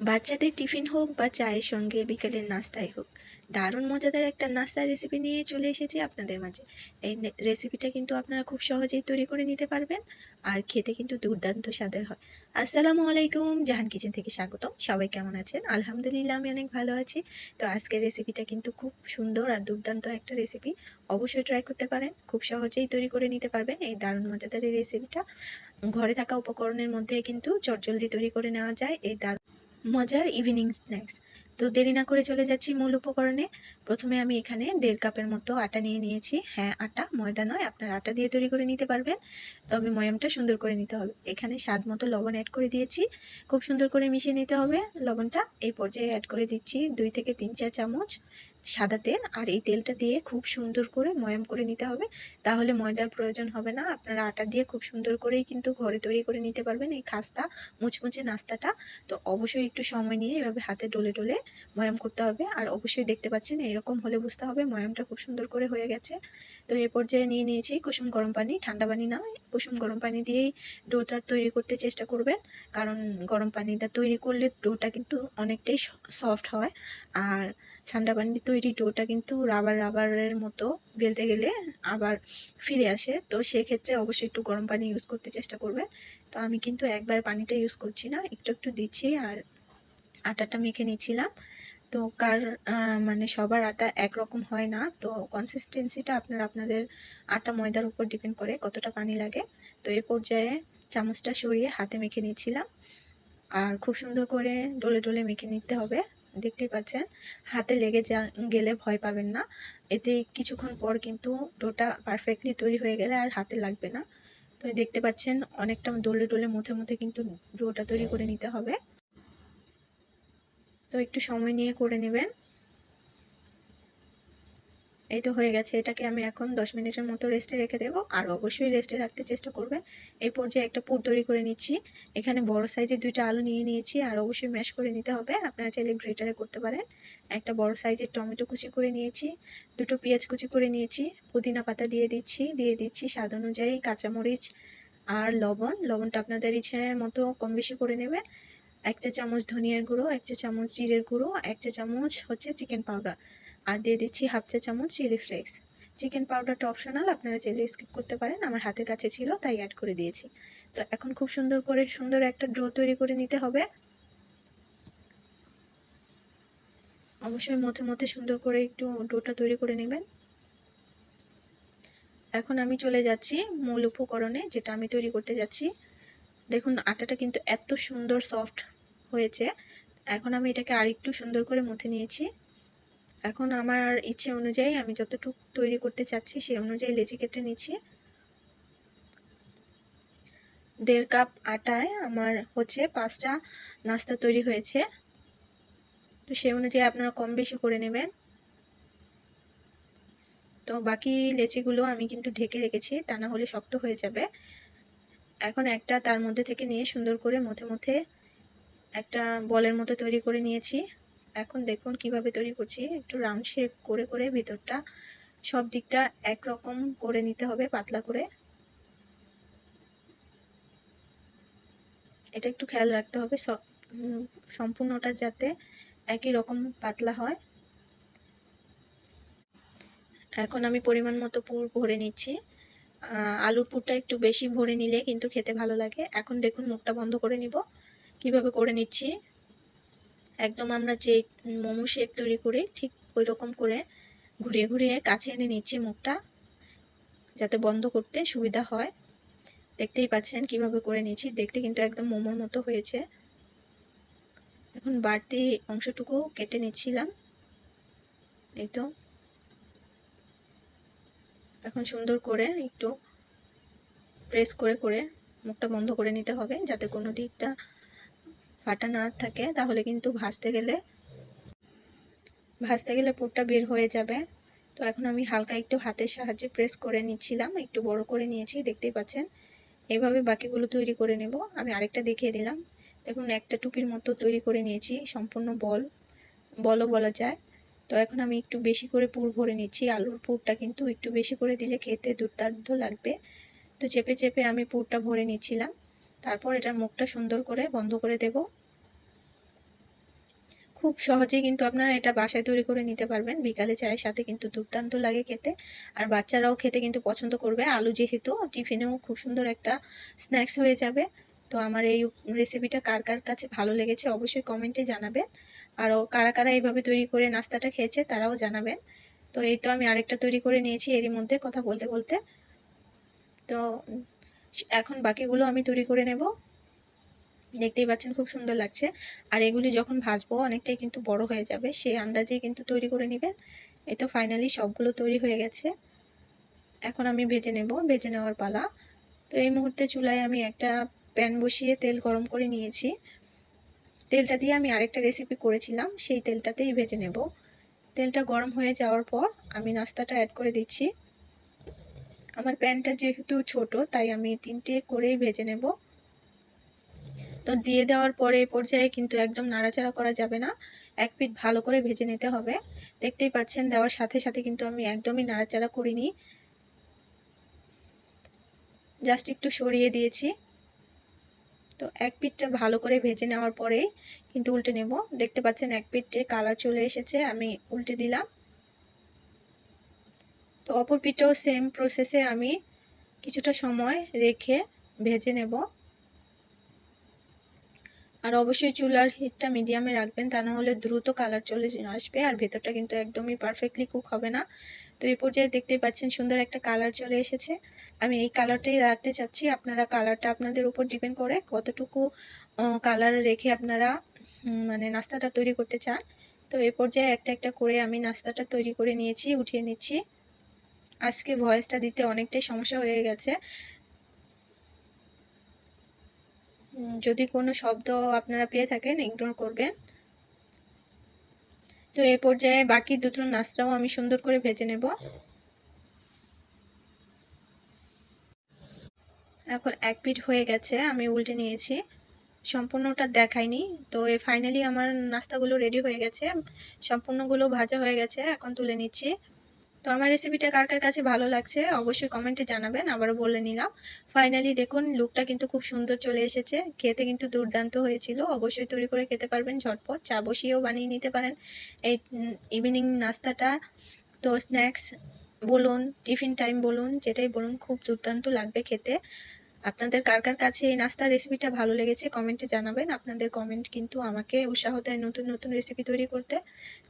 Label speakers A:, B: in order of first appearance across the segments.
A: বাচ্চাদের টিফিন হোক বা চায়ের সঙ্গে বিকেলের নাস্তাই হোক, দারুণ মজাদার একটা নাস্তার রেসিপি নিয়ে চলে এসেছি আপনাদের মাঝে। এই রেসিপিটা কিন্তু আপনারা খুব সহজেই তৈরি করে নিতে পারবেন আর খেতে কিন্তু দুর্দান্ত স্বাদের হয়। আসসালামু আলাইকুম, জাহান কিচেন থেকে স্বাগতম। সবাই কেমন আছেন? আলহামদুলিল্লাহ, আমি অনেক ভালো আছি। তো আজকের রেসিপিটা কিন্তু খুব সুন্দর আর দুর্দান্ত একটা রেসিপি অবশ্যই ট্রাই করতে পারেন, খুব সহজেই তৈরি করে নিতে পারবেন এই দারুণ মজাদার এই রেসিপিটা ঘরে থাকা উপকরণের মধ্যে কিন্তু চটজলদি তৈরি করে নেওয়া যায়, এই দারুণ মজার ইভিনিং স্ন্যাক্স তো দেরি না করে চলে যাচ্ছি মূল উপকরণে। প্রথমে আমি এখানে দেড় কাপের মতো আটা নিয়ে নিয়েছি। হ্যাঁ আটা, ময়দা নয়, আপনার আটা দিয়ে তৈরি করে নিতে পারবেন। তবে ময়ামটা সুন্দর করে নিতে হবে। এখানে স্বাদ মতো লবণ অ্যাড করে দিয়েছি। খুব সুন্দর করে মিশিয়ে নিতে হবে লবণটা। এই পর্যায়ে অ্যাড করে দিচ্ছি দুই থেকে তিন চা চামচ সাদা তেল আর এই তেলটা দিয়ে খুব সুন্দর করে ময়াম করে নিতে হবে। তাহলে ময়দার প্রয়োজন হবে না। আপনারা আটা দিয়ে খুব সুন্দর করেই কিন্তু ঘরে তৈরি করে নিতে পারবেন এই খাস্তা, মুচমুচে নাস্তাটা। তো অবশ্যই একটু সময় নিয়ে এভাবে হাতে ডলে ডলে ময়াম করতে হবে। আর অবশ্যই দেখতে পাচ্ছেন, এরকম হলে বুঝতে হবে ময়ামটা খুব সুন্দর করে হয়ে গেছে। তো এই পর্যায়ে নিয়ে নিয়েছি কুসুম গরম পানি, ঠান্ডা পানি না, কুসুম গরম পানি দিয়েই ডোটা তৈরি করতে চেষ্টা করবেন। কারণ গরম পানিটা তৈরি করলে ডোটা কিন্তু অনেকটাই সফট হয়। আর ঠান্ডা পানি তৈরি ডোটা কিন্তু রাবার রাবারের মতো বেলতে গেলে আবার ফিরে আসে। তো সেক্ষেত্রে অবশ্যই একটু গরম পানি ইউজ করতে চেষ্টা করবেন। তো আমি কিন্তু একবার পানিটা ইউজ করছি না, একটু একটু দিচ্ছি আর আটাটা মেখে নিচ্ছিলাম তো কার মানে সবার আটা একরকম হয় না। তো কনসিস্টেন্সিটা আপনার, আপনাদের আটা ময়দার উপর ডিপেন্ড করে কতটা পানি লাগে। তো এই পর্যায়ে চামচটা সরিয়ে হাতে মেখে নিয়েছিলাম। আর খুব সুন্দর করে ডলে ডলে মেখে নিতে হবে। দেখতেই পাচ্ছেন, হাতে লেগে যা, গেলে ভয় পাবেন না। এতে কিছুক্ষণ পর কিন্তু ডোটা পারফেক্টলি তৈরি হয়ে গেলে আর হাতে লাগবে না। তো দেখতে পাচ্ছেন, অনেকটা ডলে ডলে মুথে মুথে কিন্তু ডোটা তৈরি করে নিতে হবে। তো একটু সময় নিয়ে করে নেবেন। এই তো হয়ে গেছে, এটাকে আমি এখন দশ মিনিটের মতো রেস্টে রেখে দেবো। আর অবশ্যই রেস্টে রাখতে চেষ্টা করবেন। এই পর্যায়ে একটা পুর তৈরি করে নিচ্ছি। এখানে বড় সাইজের দুইটা আলু নিয়ে নিয়েছি। আর অবশ্যই ম্যাশ করে নিতে হবে। আপনারা চাইলে গ্রেটারে করতে পারেন। একটা বড় সাইজের টমেটো কুচি করে নিয়েছি। দুটো পেঁয়াজ কুচি করে নিয়েছি। পুদিনা পাতা দিয়ে দিচ্ছি। দিয়ে দিচ্ছি স্বাদ অনুযায়ী কাঁচামরিচ আর লবণ। লবণটা আপনাদের ইচ্ছে মতো কম বেশি করে নেবেন। এক চা চামচ ধনিয়ার গুঁড়ো, এক চা চামচ জিরের গুঁড়ো, এক চা চামচ হচ্ছে চিকেন পাউডার আর দিয়ে দিচ্ছি হাফ চা চামচ চিলি ফ্লেক্স চিকেন পাউডারটা অপশনাল আপনারা চাইলে স্কিপ করতে পারেন, আমার হাতের কাছে ছিল, তাই অ্যাড করে দিয়েছি। তো এখন খুব সুন্দর করে, সুন্দর একটা ড্রো তৈরি করে নিতে হবে। অবশ্যই মধ্যে মধ্যে সুন্দর করে একটু ডোটা তৈরি করে নেবেন। এখন আমি চলে যাচ্ছি মূল উপকরণে, যেটা আমি তৈরি করতে যাচ্ছি। দেখুন, আটাটা কিন্তু এত সুন্দর সফট হয়েছে। এখন আমি এটাকে আরেকটু সুন্দর করে মুথে নিয়েছি। এখন আমার ইচ্ছে অনুযায়ী আমি যতটুকু তৈরি করতে চাচ্ছি সেই অনুযায়ী লেচি কেটে নিচ্ছি। দেড় কাপ আটায় আমার হচ্ছে পাঁচটা নাস্তা তৈরি হয়েছে। তো সেই অনুযায়ী আপনারা কম বেশি করে নেবেন। তো বাকি লেচিগুলো আমি কিন্তু ঢেকে রেখেছি, তা না হলে শক্ত হয়ে যাবে। এখন একটা তার মধ্যে থেকে নিয়ে সুন্দর করে মধ্যে মধ্যে একটা বলের মতো তৈরি করে নিয়েছি। এখন দেখুন কীভাবে তৈরি করছি। একটু রাউন্ড শেপ করে করে ভিতরটা সব দিকটা একরকম করে নিতে হবে পাতলা করে। এটা একটু খেয়াল রাখতে হবে সম্পূর্ণটা যাতে একই রকম পাতলা হয়। এখন আমি পরিমাণ মতো পুর ভরে নিচ্ছি। আলুর পুরটা একটু বেশি ভরে নিলে কিন্তু খেতে ভালো লাগে। এখন দেখুন মুখটা বন্ধ করে নিব। কীভাবে করে নিচ্ছি? একদম আমরা যে মোমো শেপ তৈরি করি ঠিক ওই রকম করে ঘুরিয়ে ঘুরিয়ে কাছে এনে নিচ্ছি মুখটা, যাতে বন্ধ করতে সুবিধা হয়। দেখতেই পাচ্ছেন কীভাবে করে নিচ্ছি, দেখতে কিন্তু একদম মোমোর মতো হয়েছে। এখন বাড়তি অংশটুকু কেটে নিচ্ছিলাম। এই তো। এখন সুন্দর করে একটু প্রেস করে করে মুখটা বন্ধ করে নিতে হবে, যাতে কোনো দিকটা ফাটা না থাকে, তাহলে কিন্তু ভাজতে গেলে ভাজতে গেলে পুরটা বের হয়ে যাবে। তো এখন আমি হালকা একটু হাতের সাহায্যে প্রেস করে নিচ্ছিলাম, একটু বড় করে নিয়েছি, দেখতেই পাচ্ছেন। এইভাবে বাকিগুলো তৈরি করে নেব। আমি আরেকটা দেখিয়ে দিলাম। দেখুন, একটা টুপির মতো তৈরি করে নিয়েছি, সম্পূর্ণ বল, বলও বলা যায়। তো এখন আমি একটু বেশি করে পুর ভরে নিচ্ছি। আলুর পুরটা কিন্তু একটু বেশি করে দিলে খেতে দুর্দান্ত লাগবে। তো চেপে চেপে আমি পুরটা ভরে নিচ্ছিলাম। তারপর এটার মুখটা সুন্দর করে বন্ধ করে দেব। খুব সহজেই কিন্তু আপনারা এটা বাসায় তৈরি করে নিতে পারবেন। বিকালে চায়ের সাথে কিন্তু দুর্দান্ত লাগে খেতে। আর বাচ্চারাও খেতে কিন্তু পছন্দ করবে। আলু যেহেতু, টিফিনেও খুব সুন্দর একটা স্ন্যাক্স হয়ে যাবে। তো আমার এই রেসিপিটা কার কার কাছে ভালো লেগেছে অবশ্যই কমেন্টে জানাবেন। আরও কারা কারা এইভাবে তৈরি করে নাস্তাটা খেয়েছে তারাও জানাবেন। তো এই তো আমি আরেকটা তৈরি করে নিয়েছি। এরই মধ্যে কথা বলতে বলতে। তো এখন বাকিগুলো আমি তৈরি করে নেব। দেখতেই পাচ্ছেন খুব সুন্দর লাগছে। আর এগুলি যখন ভাজবো, অনেকটাই কিন্তু বড় হয়ে যাবে। সেই আন্দাজেই কিন্তু তৈরি করে নেবেন। এই তো ফাইনালি সবগুলো তৈরি হয়ে গেছে। এখন আমি ভেজে নেব, ভেজে নেওয়ার পালা। তো এই মুহূর্তে চুলায় আমি একটা প্যান বসিয়ে তেল গরম করে নিয়েছি। তেলটা দিয়ে আমি আরেকটা রেসিপি করেছিলাম, সেই তেলটাতেই ভেজে নেব। তেলটা গরম হয়ে যাওয়ার পর আমি নাস্তাটা অ্যাড করে দিচ্ছি। আমার প্যানটা যেহেতু ছোট, তাই আমি তিনটে করেই ভেজে নেব। তো দিয়ে দেওয়ার পরে এই পর্যায়ে কিন্তু একদম নাড়াচাড়া করা যাবে না। এক পিঠ ভালো করে ভেজে নিতে হবে। দেখতেই পাচ্ছেন, দেওয়ার সাথে সাথে কিন্তু আমি একদমই নাড়াচাড়া করিনি। জাস্ট একটু সরিয়ে দিয়েছি। তো এক পিঠটা ভালো করে ভেজে নেওয়ার পরেই কিন্তু উল্টে নেব। দেখতে পাচ্ছেন, এক পিঠে কালার চলে এসেছে, আমি উল্টে দিলাম। তো অপর পিঠেও সেম প্রসেসে আমি কিছুটা সময় রেখে ভেজে নেব। আর অবশ্যই চুলার হিটটা মিডিয়ামে রাখবেন, তা না হলে দ্রুত কালার চলে আসবে আর ভেতরটা কিন্তু একদমই পারফেক্টলি কুক হবে না। তো এই পর্যায়ে দেখতেই পাচ্ছেন সুন্দর একটা কালার চলে এসেছে। আমি এই কালারটাই রাখতে চাচ্ছি। আপনারা কালারটা আপনাদের উপর ডিপেন্ড করে কতটুকু কালার রেখে আপনারা মানে নাস্তাটা তৈরি করতে চান। তো এই পর্যায়ে একটা একটা করে আমি নাস্তাটা তৈরি করে নিয়েছি, উঠিয়ে নিচ্ছি। আজকে ভয়েসটা দিতে অনেকটাই সমস্যা হয়ে গেছে। যদি কোনো শব্দ আপনারা পেয়ে থাকেন ইগনোর করবেন। তো এই পর্যায়ে বাকি দুটো নাস্তাও আমি সুন্দর করে ভেজে নেব। এখন এক পিঠ হয়ে গেছে, আমি উল্টে নিয়েছি। সম্পূর্ণটা দেখাইনি। তো এই ফাইনালি আমার নাস্তাগুলো রেডি হয়ে গেছে। সম্পূর্ণগুলো ভাজা হয়ে গেছে, এখন তুলে নিচ্ছি। তো আমার রেসিপিটা কার কার কাছে ভালো লাগছে অবশ্যই কমেন্টে জানাবেন, আবারও বলে নিলাম। ফাইনালি দেখুন লুকটা কিন্তু খুব সুন্দর চলে এসেছে। খেতে কিন্তু দুর্দান্ত হয়েছিল। অবশ্যই তৈরি করে খেতে পারবেন ঝটপট। চা বসিয়েও বানিয়ে নিতে পারেন। এই ইভিনিং নাস্তাটা। তো স্ন্যাক্স বলুন টিফিন টাইম বলুন, যেটাই বলুন, খুব দুর্দান্ত লাগবে খেতে। আপনাদের কার কার কাছে এই নাস্তার রেসিপিটা ভালো লেগেছে কমেন্টে জানাবেন। আপনাদের কমেন্ট কিন্তু আমাকে উৎসাহ দেয় নতুন নতুন রেসিপি তৈরি করতে।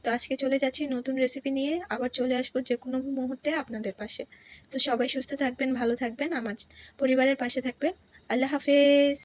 A: তো আজকে চলে যাচ্ছি নতুন রেসিপি নিয়ে। আবার চলে আসব যে কোনো মুহূর্তে আপনাদের পাশে। তো সবাই সুস্থ থাকবেন, ভালো থাকবেন, আমার পরিবারের পাশে থাকবেন। আল্লাহ হাফেজ।